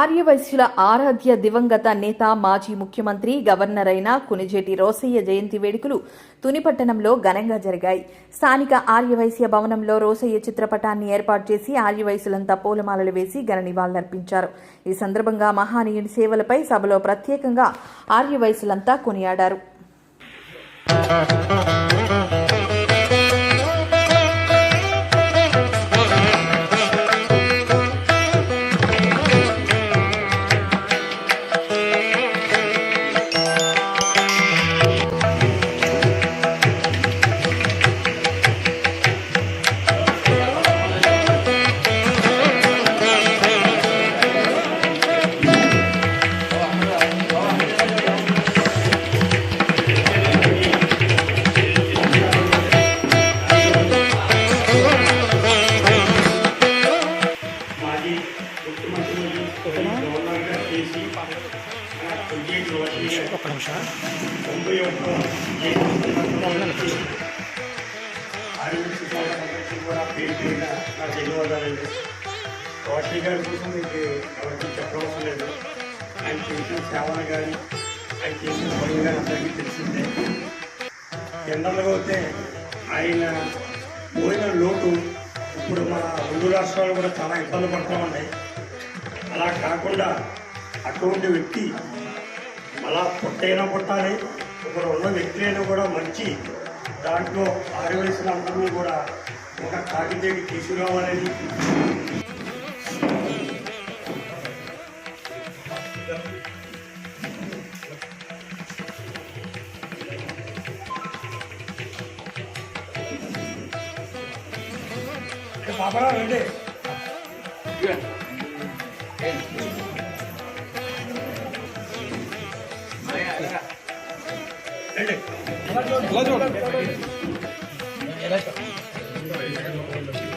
ఆర్యవైశ్యుల ఆరాధ్య దివంగత నేత మాజీ ముఖ్యమంత్రి గవర్నర్ అయిన కునిజేటి రోసయ్య జయంతి వేడుకలు తునిపట్టణంలో ఘనంగా జరిగాయి. స్థానిక ఆర్యవైశ్య భవనంలో రోసయ్య చిత్రపటాన్ని ఏర్పాటు చేసి ఆర్యవైశ్యులంతా పూలమాలలు వేసి ఘన నివాళులర్పించారు. ఈ సందర్భంగా మహానీయుడి సేవలపై సభలో ప్రత్యేకంగా ఆర్యవైశ్యులంతా కొనియాడారు. పేరున నా ధన్యవాదాలండి రోషి గారి కోసం మీకు ఎవరికి చెప్పవలసిన లేదు ఆయన చేసిన సేవలు కానీ ఆయన చేసిన పనులు కానీ అందరికీ తెలిసిందే జనరల్గా అయితే ఆయన పోయిన లోటు ఇప్పుడు మన రెండు రాష్ట్రాలు కూడా చాలా ఇబ్బంది పడుతూ ఉన్నాయి అలా కాకుండా అటువంటి వ్యక్తి మళ్ళా పుట్టైనా పుట్టాలి ఇప్పుడు ఉన్న వ్యక్తి అయినా కూడా మంచి దాంట్లో ఆడవలసిన అందరినీ కూడా ఒక కాగితేకి తీసుకురావాలని. పాపరా రండి. Let's go.